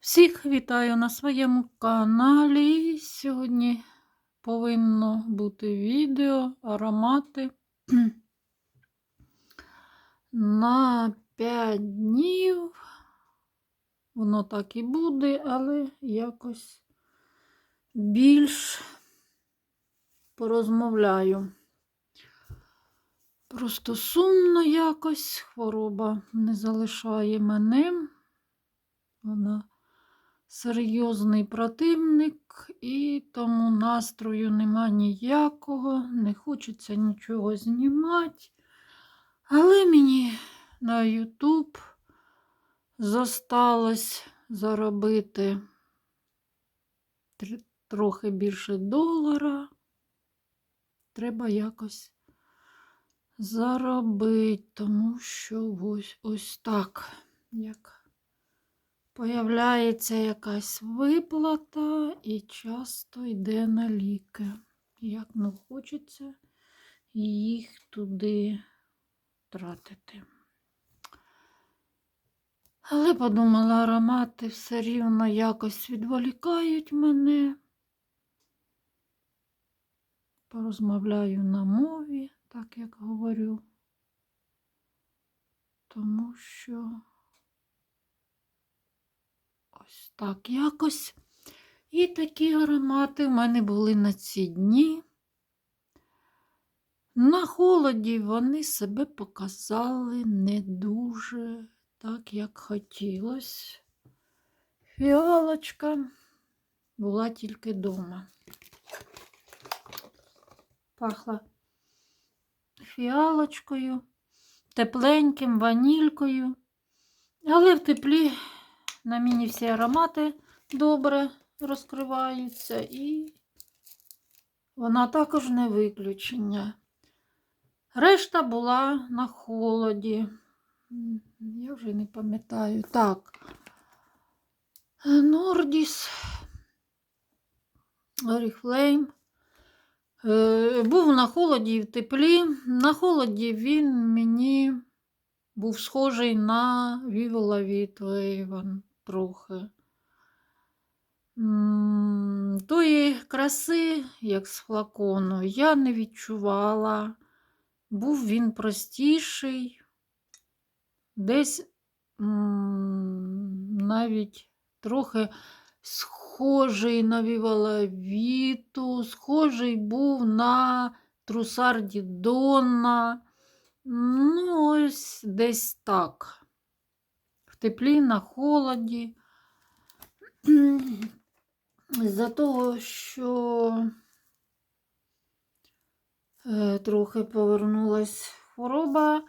Всіх вітаю на своєму каналі. Сьогодні повинно бути відео аромати на 5 днів. Воно так і буде, але якось більш порозмовляю. Просто сумно якось хвороба не залишає мене. Вона серйозний противник, і тому настрою нема ніякого, не хочеться нічого знімати. Але мені на YouTube зосталось заробити трохи більше долара. Треба якось заробити, тому що ось, ось так, як Появляється якась виплата і часто йде на ліки. Як не хочеться їх туди тратити. Але подумала, аромати все рівно якось відволікають мене. Порозмовляю на мові, так як говорю, тому що. Ось так якось. І такі аромати в мене були на ці дні. На холоді вони себе показали не дуже так, як хотілося. Фіалочка була тільки вдома. Пахла фіалочкою, тепленьким, ванількою, але в теплі на мені всі аромати добре розкриваються, і вона також не виключення. Решта була на холоді. Я вже не пам'ятаю. Так. Нордіс, Oriflame. Е, Був на холоді і в теплі. На холоді він мені був схожий на Vivola від трохи. Тої краси, як з флакону, я не відчувала. Був він простіший, десь навіть трохи схожий на Vivola Віту, схожий був на Трусарді Донна. Ну, ось десь так. Теплі, на холоді. З-за того, що е, трохи повернулась хвороба,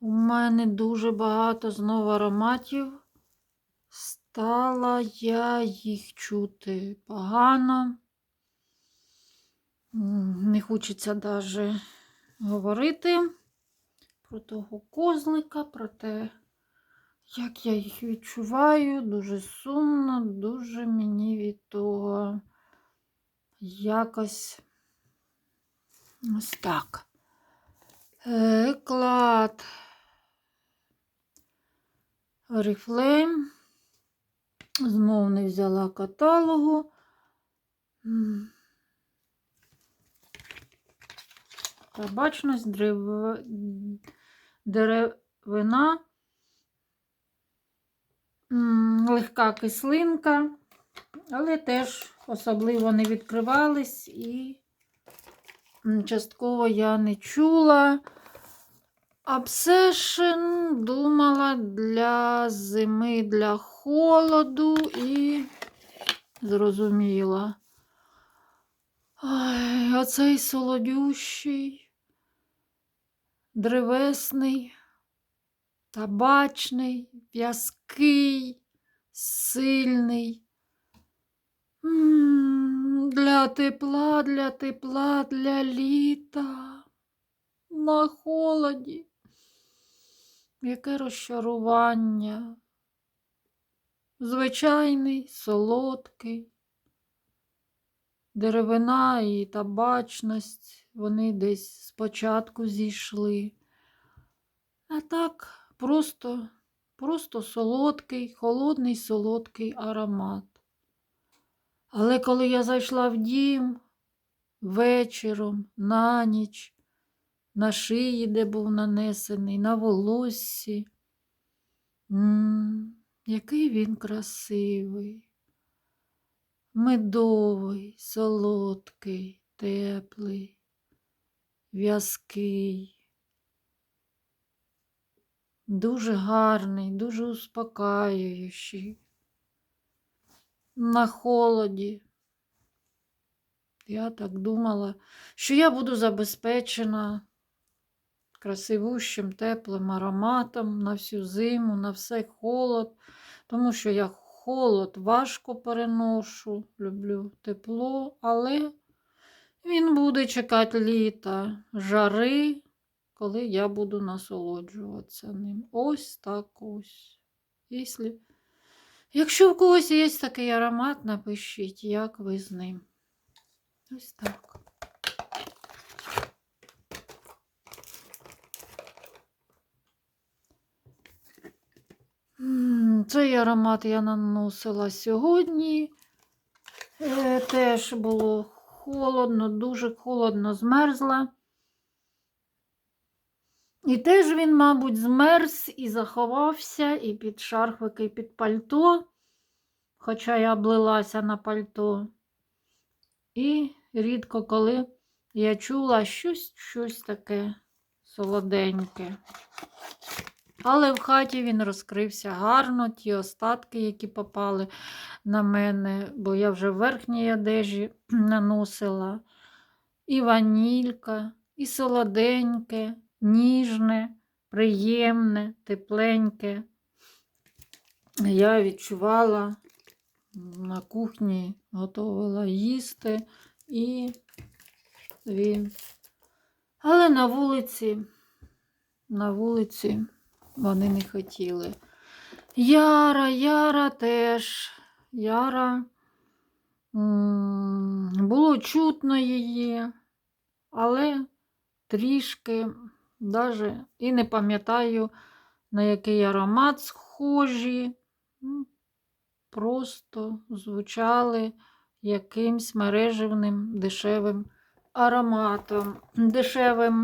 у мене дуже багато знову ароматів. Стала я їх чути погано. Не хочеться навіть говорити про того козлика, про те, як я їх відчуваю, дуже сумно, дуже мені від того якось ось так. Еклад. Оріфлейм. Знов не взяла каталогу. Табачність, деревина, легка кислинка, але теж особливо не відкривались і частково я не чула. Obsession думала для зими, для холоду і зрозуміла. Ой, оцей солодющий, древесний, табачний, в'язкий, сильний. Для тепла, для тепла, для літа. На холоді. Яке розчарування. Звичайний, солодкий. Деревина і табачність, вони десь спочатку зійшли. А так просто Просто солодкий, холодний солодкий аромат. Але коли я зайшла в дім вечором, на ніч, на шиї, де був нанесений, на волоссі, м, який він красивий, медовий, солодкий, теплий, в'язкий. Дуже гарний, дуже успокаюючий. На холоді. Я так думала, що я буду забезпечена красивущим, теплим ароматом на всю зиму, на все холод, тому що я холод важко переношу, люблю тепло, але він буде чекати літа, жари, коли я буду насолоджуватися ним. Ось так ось. Якщо, якщо в когось є такий аромат, напишіть, як ви з ним. Ось так. Цей аромат я наносила сьогодні. Е, Теж було холодно, дуже холодно змерзла. І теж він, мабуть, змерз і заховався і під шарфики, і під пальто, хоча я облилася на пальто. І рідко коли я чула щось, щось таке солоденьке. Але в хаті він розкрився гарно, ті остатки, які попали на мене, бо я вже в верхній одежі наносила. І ванілька, і солоденьке, ніжне, приємне, тепленьке. Я відчувала на кухні, готувала їсти і він. Але на вулиці, на вулиці вони не хотіли. Яра, Яра теж. Яра було чутно її, але трішки даже і не пам'ятаю, на який аромат схожі. Просто звучали якимсь мереживним дешевим ароматом. Дешевим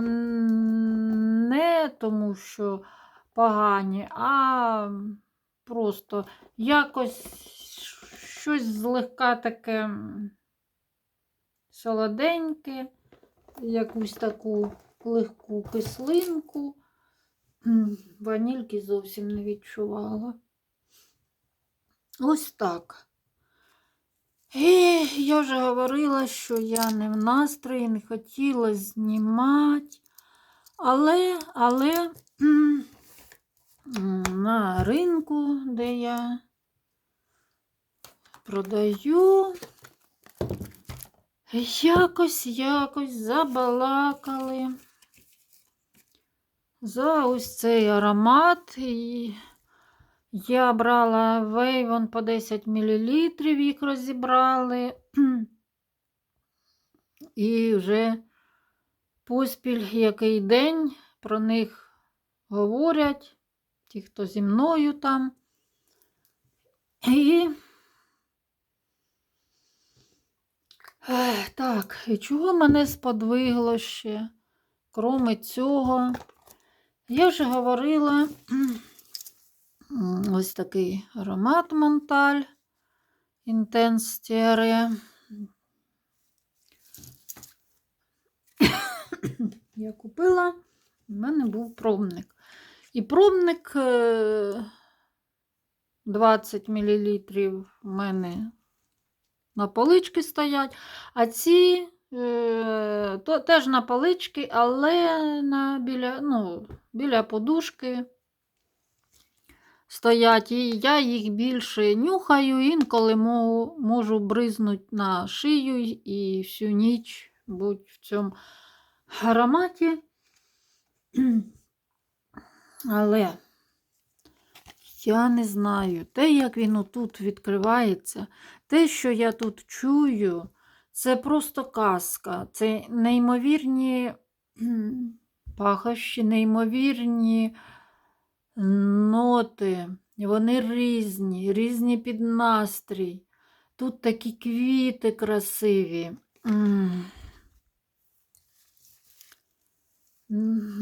не тому, що погані, а просто якось щось злегка таке солоденьке, якусь таку легку кислинку. Ванільки зовсім не відчувала. Ось так. І я вже говорила, що я не в настрої, не хотіла знімати. Але, але на ринку, де я продаю, якось, якось забалакали за ось цей аромат. І я брала вейвон по 10 мл, їх розібрали. І вже поспіль який день про них говорять, ті, хто зі мною там. І так, і чого мене сподвигло ще? Кроме цього, я вже говорила. Ось такий аромат Монталь Intense Tiare. Я купила, в мене був пробник. І пробник е, 20 мл в мене на полички стоять, а ці е, то, теж на полички, але на, біля, ну, біля подушки стоять, і я їх більше нюхаю, інколи мо- можу бризнути на шию і всю ніч будь в цьому ароматі. Але я не знаю, те, як він отут відкривається, те, що я тут чую, це просто казка. Це неймовірні пахощі, неймовірні ноти. Вони різні, різні під настрій. Тут такі квіти красиві.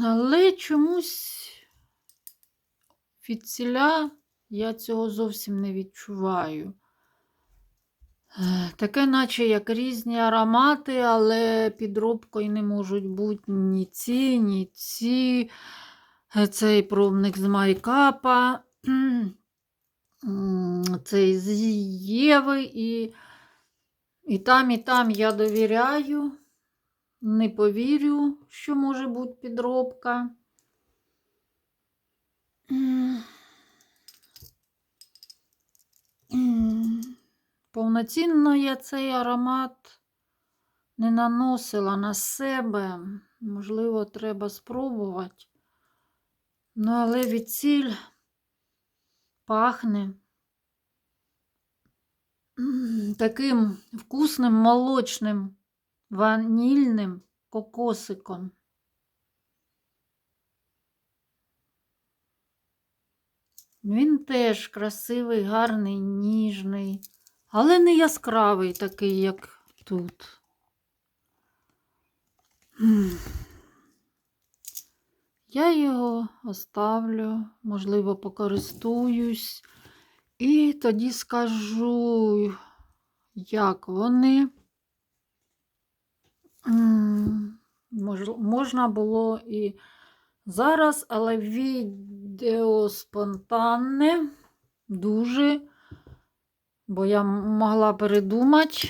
Але чомусь від ціля я цього зовсім не відчуваю. Таке, наче як різні аромати, але підробкою не можуть бути ні ці, ні ці. Цей пробник з майкапа, цей з Єви, і, і там, і там я довіряю, не повірю, що може бути підробка. Повноцінно я цей аромат не наносила на себе. Можливо, треба спробувати. Ну, але відсіль пахне таким вкусним молочним, ванільним кокосиком. Він теж красивий, гарний, ніжний, але не яскравий такий, як тут. Я його оставлю, можливо, покористуюсь, і тоді скажу, як вони. Можна було і зараз, але відео спонтанне, дуже, бо я могла передумати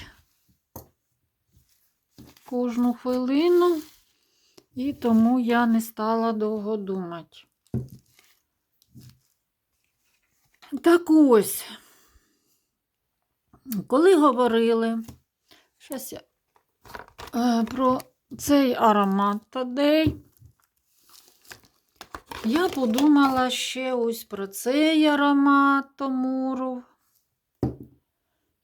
кожну хвилину. І тому я не стала довго думати. Так ось, коли говорили я, е, про цей аромат Тадей, я подумала ще ось про цей аромат Томуру.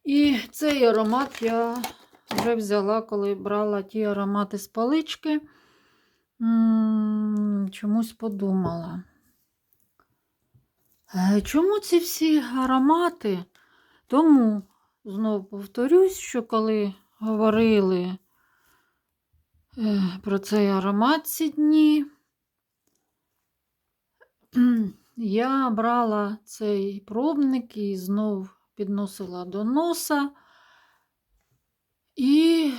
І цей аромат я вже взяла, коли брала ті аромати з палички. Чомусь подумала. Е, Чому ці всі аромати? Тому знову повторюсь, що коли говорили е, про цей аромат ці дні, я брала цей пробник і знов підносила до носа. І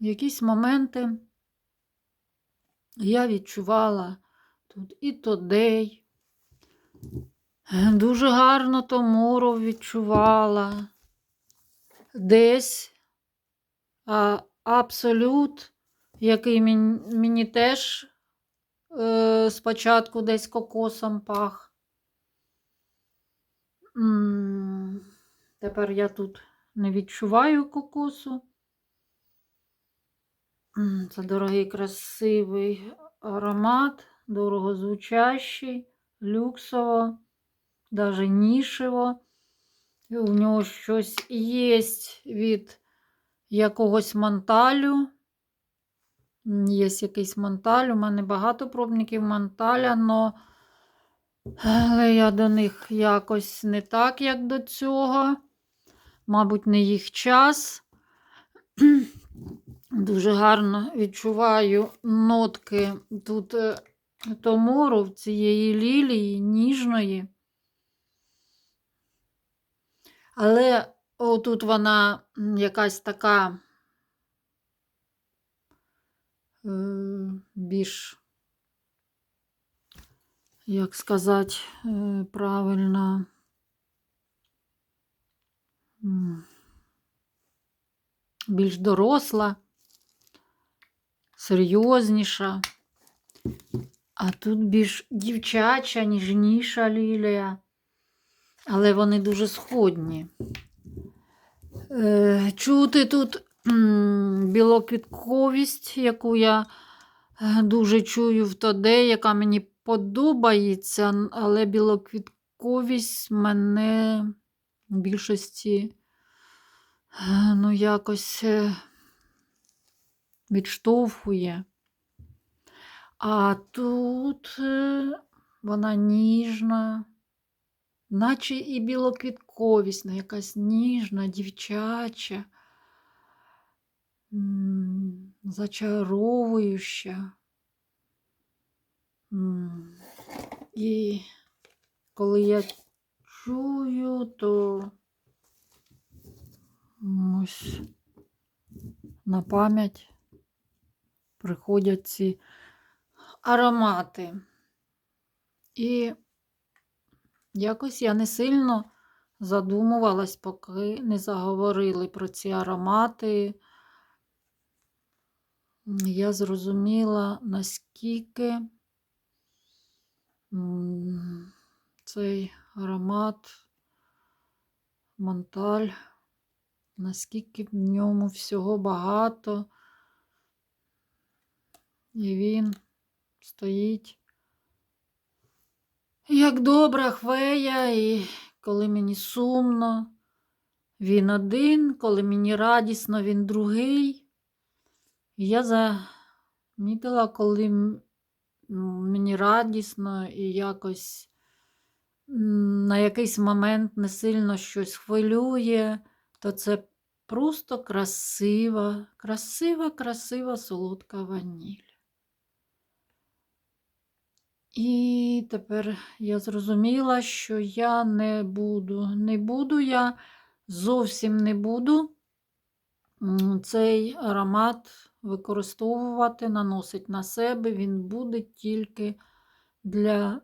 в якісь моменти я відчувала тут і тодей. Дуже гарно Томоров відчувала. Десь а, абсолют, який мені, мені теж е, спочатку десь кокосом пах. Тепер я тут не відчуваю кокосу. Це дорогий, красивий аромат, дорогозвучащий, люксово, даже нішево. У нього щось є від якогось монталю. Є якийсь монталь. У мене багато пробників монталя, но... але я до них якось не так, як до цього. Мабуть, не їх час. Дуже гарно відчуваю нотки тут е, томору, цієї лілії ніжної. Але отут вона якась така е, більш, як сказати е, правильно, більш доросла, серйозніша. А тут більш дівчача, ніжніша лілія. Але вони дуже сходні. Е, чути тут білоквітковість, яку я е, дуже чую в тоде, яка мені подобається, але білоквітковість мене в більшості е, ну, якось е, відштовхує. А тут е, вона ніжна, наче і білоквітковісна, якась ніжна, дівчача, м, зачаровуюча. І коли я чую, то ось на пам'ять приходять ці аромати. І якось я не сильно задумувалась, поки не заговорили про ці аромати. Я зрозуміла, наскільки цей аромат, монталь, наскільки в ньому всього багато, і він стоїть як добра хвея, і коли мені сумно, він один, коли мені радісно, він другий. І я замітила, коли мені радісно і якось на якийсь момент не сильно щось хвилює, то це просто красива, красива, красива солодка ваніль. І тепер я зрозуміла, що я не буду, не буду я зовсім не буду цей аромат використовувати, наносить на себе, він буде тільки для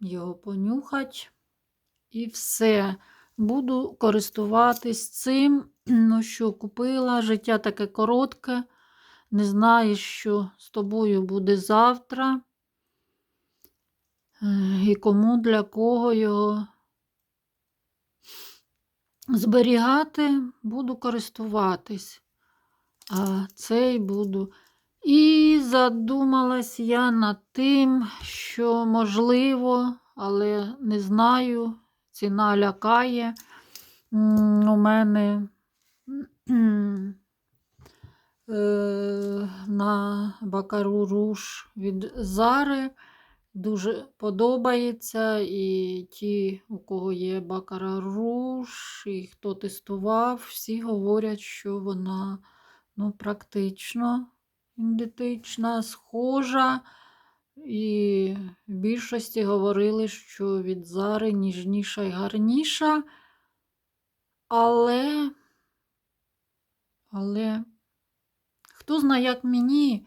його понюхати. І все. Буду користуватись цим, ну що купила. Життя таке коротке. Не знаєш, що з тобою буде завтра. Е, І кому для кого його зберігати, буду користуватись. А цей буду. І задумалась я над тим, що можливо, але не знаю, ціна лякає. У мене е, на Бакару Руш від Зари дуже подобається. І ті, у кого є Бакара Руш, і хто тестував, всі говорять, що вона ну, практично ідентична, схожа. І в більшості говорили, що від Зари ніжніша і гарніша. Але, але хто знає, як мені,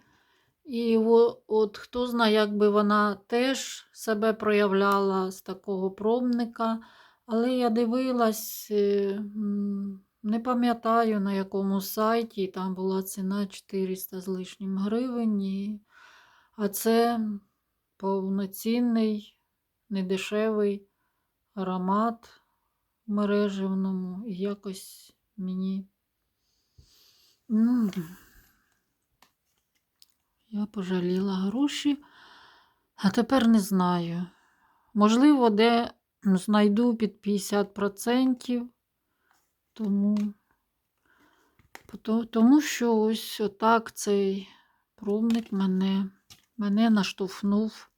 і о- от хто знає, як би вона теж себе проявляла з такого пробника. Але я дивилась, е, не пам'ятаю на якому сайті, там була ціна 400 з лишнім гривень. А це повноцінний, недешевий аромат в мережевному. І якось мені. Я пожаліла гроші, а тепер не знаю. Можливо, де знайду під 50%, тому, тому що ось отак цей пробник мене, мене наштовхнув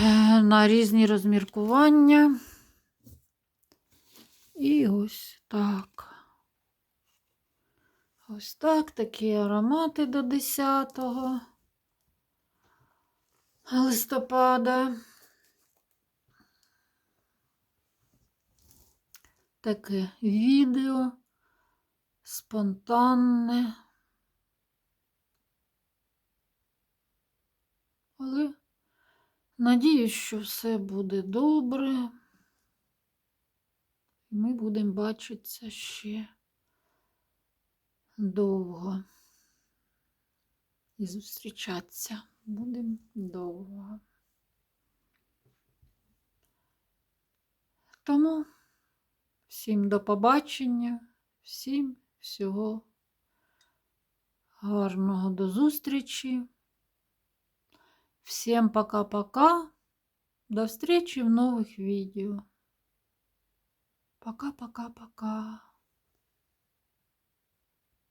е, на різні розміркування. І ось так. Ось так, такі аромати до 10 листопада. Таке відео спонтанне. Але надіюсь, що все буде добре. І ми будемо бачитися ще довго. І зустрічатися будемо довго. Тому всім до побачення, всім всього гарного до зустрічі. Всем пока-пока. До встречи в новых видео. Пока-пока-пока.